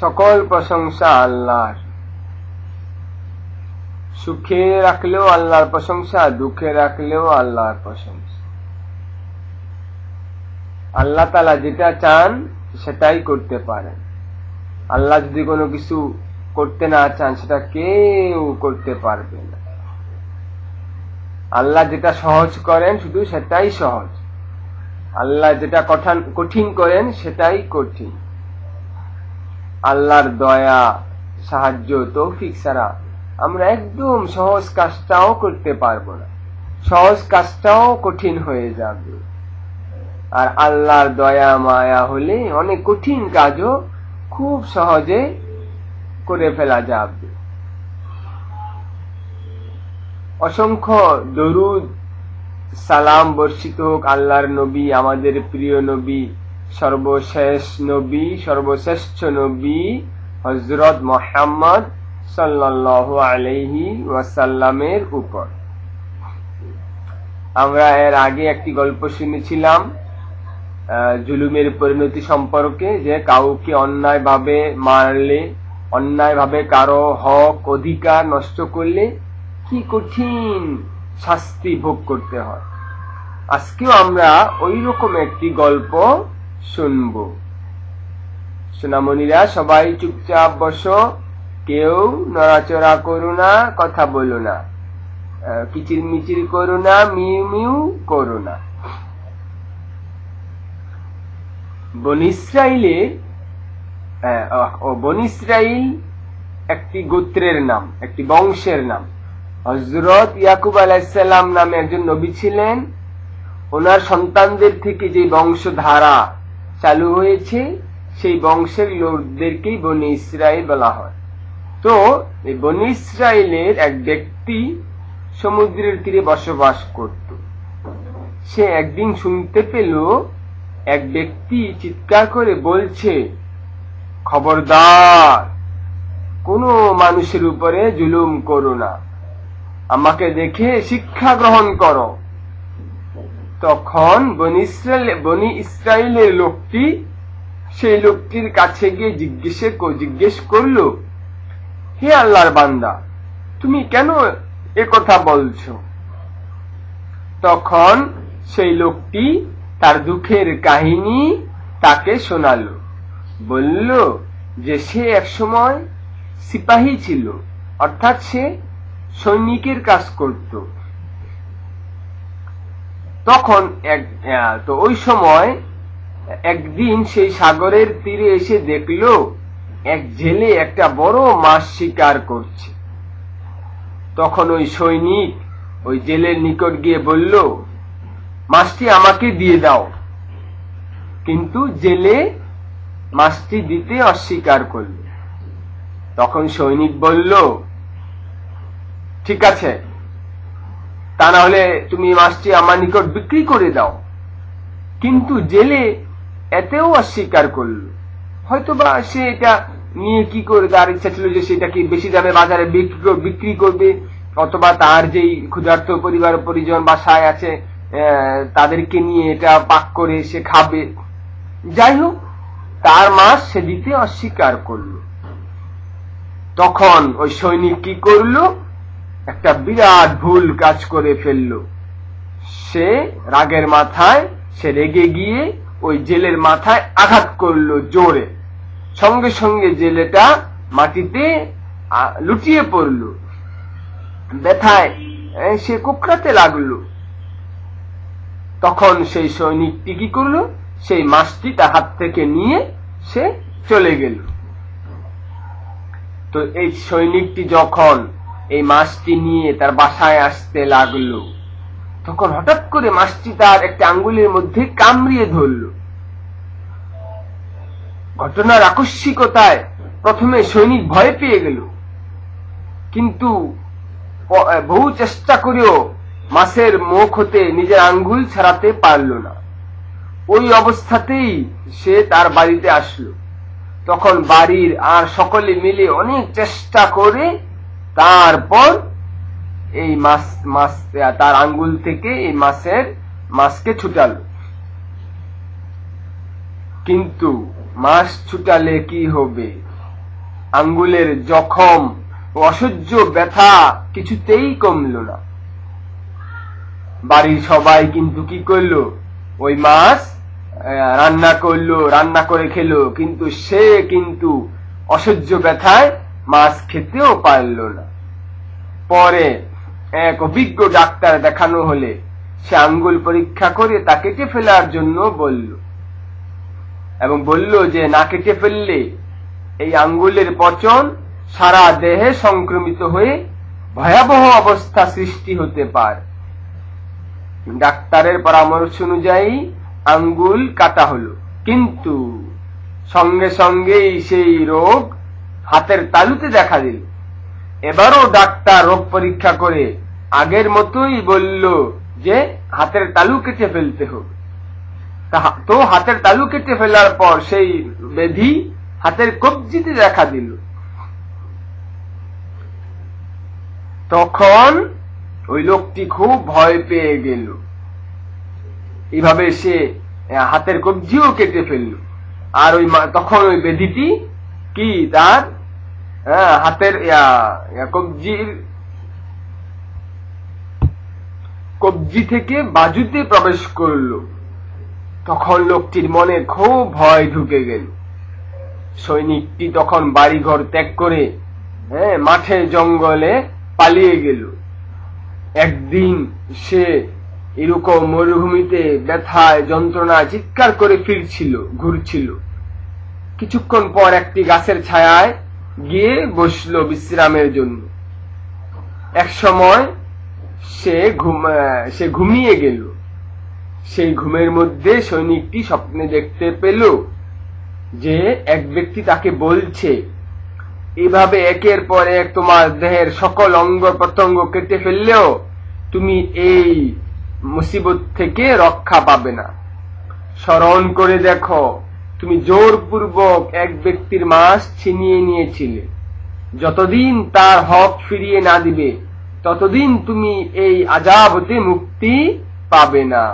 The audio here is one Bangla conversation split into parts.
সকল প্রশংসা আল্লাহর। সুখে রাখলেও আল্লাহর প্রশংসা, দুঃখে রাখলেও আল্লাহর প্রশংসা। আল্লাহ তালা যেটা চান, সেটাই করতে পারেন। আল্লাহ যদি কোনো কিছু করতে না চান, সেটা কেউ করতে পারবে না। আল্লাহ যেটা সহজ করেন, শুধু সেটাই সহজ। আল্লাহ যেটা কঠিন করেন, সেটাই কঠিন। আল্লাহর দয়া, সাহায্য, তৌফিক ছাড়া আমরা একদম সহজ কাজটাও করতে পারব না। সহজ কাজটাও কঠিন হয়ে যাবে। আর আল্লাহর দয়া, মায়া হলে অনেক কঠিন কাজও খুব সহজে করে ফেলা যাবে। অসংখ্য দরুদ, সালাম বর্ষিত হোক আল্লাহর নবী, আমাদের প্রিয় নবী সর্বশেষ নবী, সর্বশ্রেষ্ঠ নবী হজরত মোহাম্মদ সাল্লাহ আলহি ওয়াসাল্লামের উপর। আমরা এর আগে একটি গল্প শুনেছিলাম জুলুমের পরিণতি সম্পর্কে যে কাউকে অন্যায়ভাবে মারলে, অন্যায়ভাবে কারও হক, অধিকার নষ্ট করলে কি কঠিন শাস্তি ভোগ করতে হয়। আজকেও আমরা ওই রকম একটি গল্প শুনব। সোনামণিরা সবাই চুপচাপ বসো। কেউ নড়াচড়া করো না, কথা বলো না। কিচির মিচির করো না, মিউ মিউ করো না। একটি গোত্রের নাম, একটি বংশের নাম। হজরত ইয়াকুব আলাইসাল্লাম নামে একজন নবী ছিলেন। ওনার সন্তানদের থেকে যে বংশধারা চালু হয়েছে, সেই বংশের লোকদেরকেই বনি ইসরায়েল বলা হয়। তো এই বনি ইসরায়েলের এক ব্যক্তি সমুদ্রের তীরে বসবাস করত। সে একদিন শুনতে পেল, এক ব্যক্তি চিৎকার করে বলছে, খবরদার, কোনো মানুষের উপরে জুলুম করো না। আমাকে দেখে শিক্ষা গ্রহণ করো। তখন বনি ইসরায়েল বনি ইসরায়েলের লোকটি সেই লোকটির কাছে গিয়ে জিজ্ঞেসে জিজ্ঞেস করল, হে আল্লাহর বান্দা, তুমি কেন এ কথা বলছো? তখন সেই লোকটি তার দুঃখের কাহিনী তাকে শোনালো। বলল যে সে একসময় সিপাহী ছিল, অর্থাৎ সে সৈনিকের কাজ করত। তখন এক তো ওই সময় একদিন সেই সাগরের তীরে এসে দেখল, এক জেলে একটা বড় মাছ শিকার করছে। তখন ওই সৈনিক ওই জেলের নিকট গিয়ে বলল, মাছটি আমাকে দিয়ে দাও। কিন্তু জেলে মাছটি দিতে অস্বীকার করল। তখন সৈনিক বলল, ঠিক আছে তা না হলে তুমি মাছটি আমার নিকট বিক্রি করে দাও। কিন্তু জেলে এতেও অস্বীকার করল। হয়তো বা সে এটা নিয়ে কি করে, তার ইচ্ছা ছিল যে সেটাকে বেশি দামে বাজারে বিক্রি করবে, অথবা তার যেই ক্ষুধার্ত পরিবার, পরিজন বাসায় আছে তাদেরকে নিয়ে এটা পাক করে সে খাবে। যাই হোক, তার মাছ সে দিতে অস্বীকার করল। তখন ওই সৈনিক কি করল? একটা বিরাট ভুল কাজ করে ফেলল। সে রাগের মাথায়, সে রেগে গিয়ে ওই জেলের মাথায় আঘাত করল জোরে। সঙ্গে সঙ্গে জেলেটা মাটিতে লুটিয়ে পড়ল। ব্যথায় সে কুকরাতে লাগল। তখন সেই সৈনিকটি কি করল? সেই মাছটি তার হাত থেকে নিয়ে সে চলে গেল। তো এই সৈনিকটি যখন এই মাছটি নিয়ে তার বাসায় আসতে লাগল। তখন হঠাৎ করে মাছটি তার একটা আঙ্গুলের মধ্যে কামড়িয়ে ধরল। ঘটনার আকস্মিকতায় প্রথমে সৈনিক ভয় পেয়ে গেল। কিন্তু বহু চেষ্টা করেও মাছের মুখ হতে নিজের আঙ্গুল ছাড়াতে পারল না। ওই অবস্থাতেই সে তার বাড়িতে আসলো। তখন বাড়ির আর সকলে মিলে অনেক চেষ্টা করে তারপর এই মাছ মাছ তার আঙ্গুল থেকে এই মাছের মাছকে ছুটাল। কিন্তু মাছ ছুটালে কি হবে? আঙ্গুলের জখম অসহ্য ব্যথা কিছুতেই কমল না। বাড়ির সবাই কিন্তু কি করল? ওই মাছ আহ, রান্না করল রান্না করে খেলো কিন্তু সে কিন্তু অসহ্য ব্যথায় মাছ খেতেও পারল না। পরে এক অভিজ্ঞ ডাক্তার দেখানো হলে সে আঙ্গুল পরীক্ষা করে তা কেটে ফেলার জন্য বলল, এবং বলল যে না কেটে ফেললে এই আঙ্গুলের পচন সারা দেহে সংক্রমিত হয়ে ভয়াবহ অবস্থা সৃষ্টি হতে পারে। ডাক্তারের পরামর্শ অনুযায়ী আঙ্গুল কাটা হলো, কিন্তু সঙ্গে সঙ্গেই সেই রোগ হাতের তালুতে দেখা দিল। এবারও ডাক্তার রোগ পরীক্ষা করে আগের মতোই বলল যে, হাতের তালু কেটে ফেলতে হবে। তো হাতের তালু কেটে ফেলার পর সেই বেধি হাতের কবজিতে দেখা দিল। তখন ওই লোকটি খুব ভয় পেয়ে গেল। এইভাবে সে হাতের কবজিও কেটে ফেলল। আর ওই তখন ওই বেদিটি কি, তার আহ, হাতের কবজি। থেকে বাজুতে প্রবেশ করল। তখন লোকটির মনে খুব ভয় ঢুকে গেল। সৈনিকটি তখন বাড়িঘর ত্যাগ করে হ্যাঁ মাঠে জঙ্গলে পালিয়ে গেল। একদিন সে এরকম মরুভূমিতে ব্যথায় যন্ত্রণা চিৎকার করে ফিরছিল ঘুরছিল। কিছুক্ষণ পর একটি গাছের ছায়ায় গিয়ে বসল বিশ্রামের জন্য। এক সময় সে ঘুম সে ঘুমিয়ে গেল। সেই ঘুমের মধ্যে সৈনিকটি স্বপ্নে দেখতে পেল যে এক ব্যক্তি তাকে বলছে, এভাবে একের পর এক তোমার দেহের সকল অঙ্গ প্রত্যঙ্গ কেটে ফেললেও তুমি এই মুসিবত থেকে রক্ষা পাবে না। স্মরণ করে দেখো তুমি জোরপূর্বক এক ব্যক্তির মাস ছিনিয়ে নিয়েছিলে। যতদিন তার হক ফিরিয়ে না দিবে, ততদিন তুমি এই আজাব হতে মুক্তি পাবে না।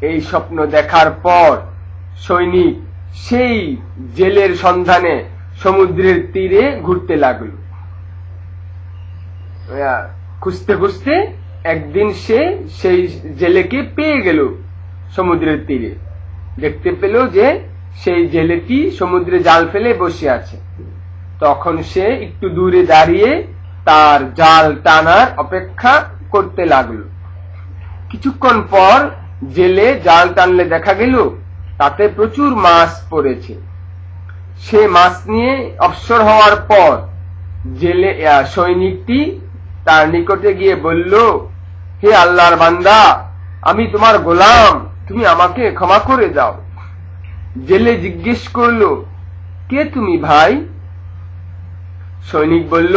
এই স্বপ্ন দেখার পর সৈনিক সেই জেলের সন্ধানে সমুদ্রের তীরে ঘুরতে লাগল। খুঁজতে খুঁজতে একদিন সে সেই জেলেকে পেয়ে গেল সমুদ্রের তীরে। দেখতে পেল যে সেই জেলেটি সমুদ্রে জাল ফেলে বসে আছে। তখন সে একটু দূরে দাঁড়িয়ে তার জাল টানার অপেক্ষা করতে লাগল। কিছুক্ষণ পর জেলে জাল টানলে দেখা গেল, তাতে প্রচুর মাছ পড়েছে। সে মাছ নিয়ে অবসর হওয়ার পর জেলে সৈনিকটি তার নিকটে গিয়ে বলল, হে আল্লাহর বান্দা, আমি তোমার গোলাম। তুমি আমাকে ক্ষমা করে দাও। জেলে জিজ্ঞেস করল, কে তুমি ভাই? সৈনিক বলল,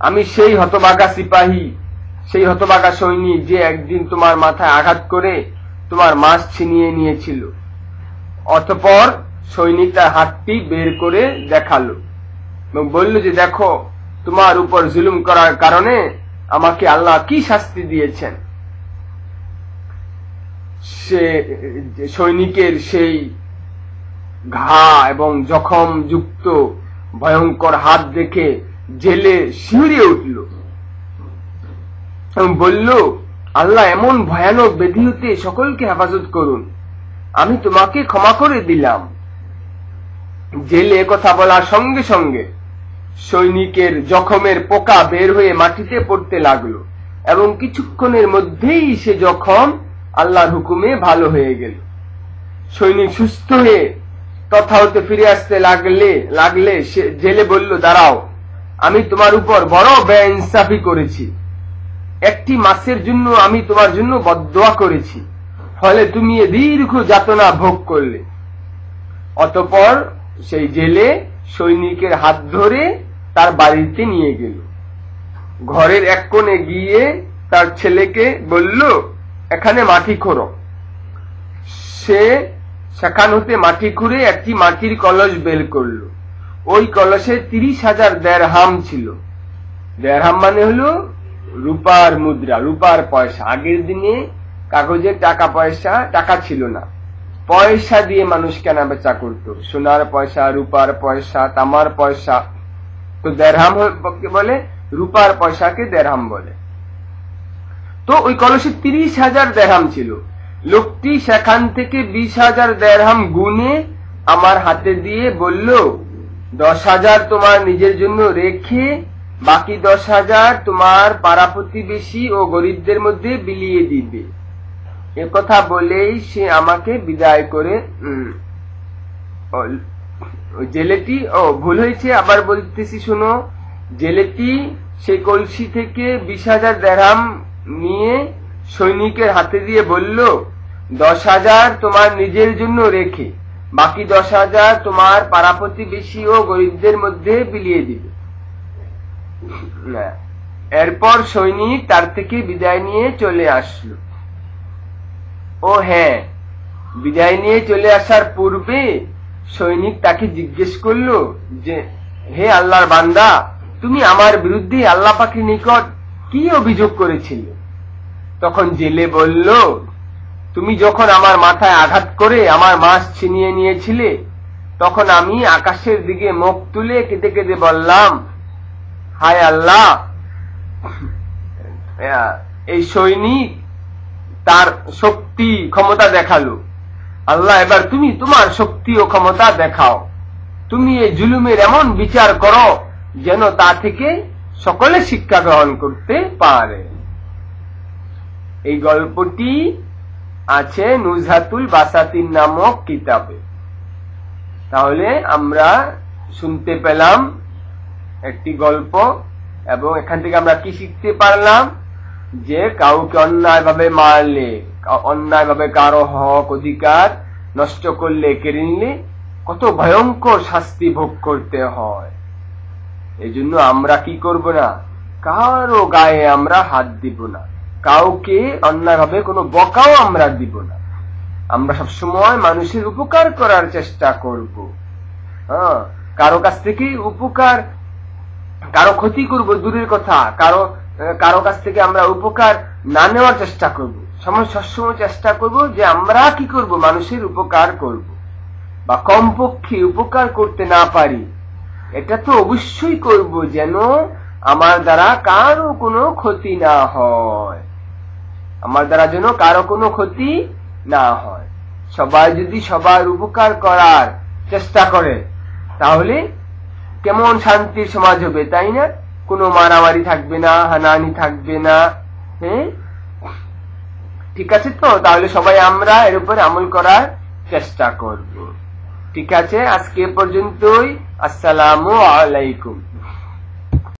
আমি সেই হতবাগা সিপাহী। সেই হতবাগা সৈনিক যে একদিন তোমার মাথায় আঘাত করে তোমার মাছ ছিনিয়ে নিয়েছিল। অতপর সৈনিক তার হাতটি বের করে দেখাল এবং বলল যে, দেখো, তোমার উপর জুলুম করার কারণে আমাকে আল্লাহ কি শাস্তি দিয়েছেন? সে, সৈনিকের সেই ঘা এবং জখম যুক্ত ভয়ঙ্কর হাত দেখে জেলে শিউরে উঠল। বলল, আল্লাহ এমন ভয়ানক বেধি হতে সকলকে হেফাজত করুন। আমি তোমাকে ক্ষমা করে দিলাম। জেলে কথা বলার সঙ্গে সঙ্গে সৈনিকের জখমের পোকা বের হয়ে মাটিতে পড়তে লাগল এবং কিছুক্ষণের মধ্যেই সে জখম আল্লাহর হুকুমে ভালো হয়ে গেল। সৈনিক সুস্থ হয়ে তথা হতে ফিরে আসতে লাগলে লাগলে সে জেলে বলল, দাঁড়াও, আমি তোমার উপর বড় বেইনসাফি করেছি। একটি মাসের জন্য আমি তোমার জন্য বদোয়া করেছি। ফলে তুমি এ দীর্ঘ যাতনা ভোগ করলে। অতপর সেই জেলে সৈনিকের হাত ধরে তার বাড়িতে নিয়ে গেল। ঘরের এক কোণে গিয়ে তার ছেলেকে বলল এখানে মাটি খোঁড়ো। সে সেখান হতে মাটি খুঁড়ে একটি মাটির কলস বের করল। ওই কলসে তিরিশ হাজার দেড়হাম ছিল। দেড়হাম মানে হলো রূপার মুদ্রা, রূপার পয়সা। আগের দিনে কাগজের টাকা পয়সা, টাকা ছিল না। পয়সা দিয়ে মানুষ কেনা বেচা করত। সোনার পয়সা, রূপার পয়সা, তামার পয়সা। তো দেড়হাম বলে, রূপার পয়সাকে দেড়হাম বলে। তো ওই কলসে তিরিশ হাজার দেড়হাম ছিল। লোকটি সেখান থেকে বিশ হাজার দেড়হাম গুনে আমার হাতে দিয়ে বলল, দশ হাজার তোমার নিজের জন্য রেখে, বাকি দশ হাজার তোমার পাড়া প্রতিবেশী ও গরিবদের মধ্যে বিলিয়ে দিবে। কথা বলেই সে আমাকে বিদায় করে জেলেটি, ও, ভুল হয়েছে, আবার বলতেছি, শোনো। জেলেটি সেই কলসি থেকে বিশ হাজার দেড়হাম নিয়ে সৈনিকের হাতে দিয়ে বলল, দশ হাজার তোমার নিজের জন্য রেখে, বাকি দশ হাজার তোমার পাড়া প্রতিবেশী ও গরিবদের মধ্যে বিলিয়ে দিবে। এরপর সৈনিক তার থেকে বিদায় নিয়ে চলে আসলো ও হ্যাঁ বিদায় নিয়ে চলে আসার পূর্বে সৈনিক তাকে জিজ্ঞেস করল যে, হে আল্লাহর বান্দা, তুমি আমার বিরুদ্ধে আল্লাহ পাখির নিকট কি অভিযোগ করেছিলে তখন জেলে বলল, তুমি যখন আমার মাথায় আঘাত করে আমার মাছ ছিনিয়ে নিয়েছিলে, তখন আমি আকাশের দিকে মুখ তুলে কেঁদে কেঁদে বললাম, হায় আল্লাহ এই সৈনিক তার শক্তি ক্ষমতা দেখাল। আল্লাহ, এবার তুমি তোমার শক্তি ও ক্ষমতা দেখাও। তুমি এই জুলুমের এমন বিচার করো, যেন তা থেকে সকলে শিক্ষা গ্রহণ করতে পারে। এই গল্পটি আছে নুজহাতুল বাসাতিন নামক কিতাবে। তাহলে আমরা শুনতে পেলাম একটি গল্প এবং এখান থেকে আমরা কি শিখতে পারলাম? যে কাউকে অন্যায় ভাবে মারলে অন্যায় ভাবে কারও হক অধিকার নষ্ট করলে, কেড়ে নিলে কত ভয়ঙ্কর শাস্তি ভোগ করতে হয়। এই জন্য আমরা কি করব না? কারও গায়ে আমরা হাত দিব না। কাউকে অন্যায় ভাবে কোনো বকাও আমরা দিব না। আমরা সবসময় মানুষের উপকার করার চেষ্টা করব। হ্যাঁ কারও কাছ থেকে উপকার, কারও ক্ষতি করব, দূরের কথা। কারও কারও কাছ থেকে আমরা উপকার না নেওয়ার চেষ্টা করব। সময় সবসময় চেষ্টা করব যে আমরা কি করব, মানুষের উপকার করব। বা কমপক্ষে উপকার করতে না পারি। এটা তো অবশ্যই করব যেন আমার দ্বারা কারও কোনো ক্ষতি না হয়। আমার দ্বারা যেন কারও কোনো ক্ষতি না হয়। সবাই যদি সবার উপকার করার চেষ্টা করে, তাহলে কেমন শান্তির সমাজ হবে, তাই না? কোনো মারামারি থাকবে না, হানাহানি থাকবে না হ্যাঁ? ঠিক আছে তো? তাহলে সবাই আমরা এর উপর আমল করার চেষ্টা করব। ঠিক আছে? আজকে পর্যন্তই। আসসালামু আলাইকুম।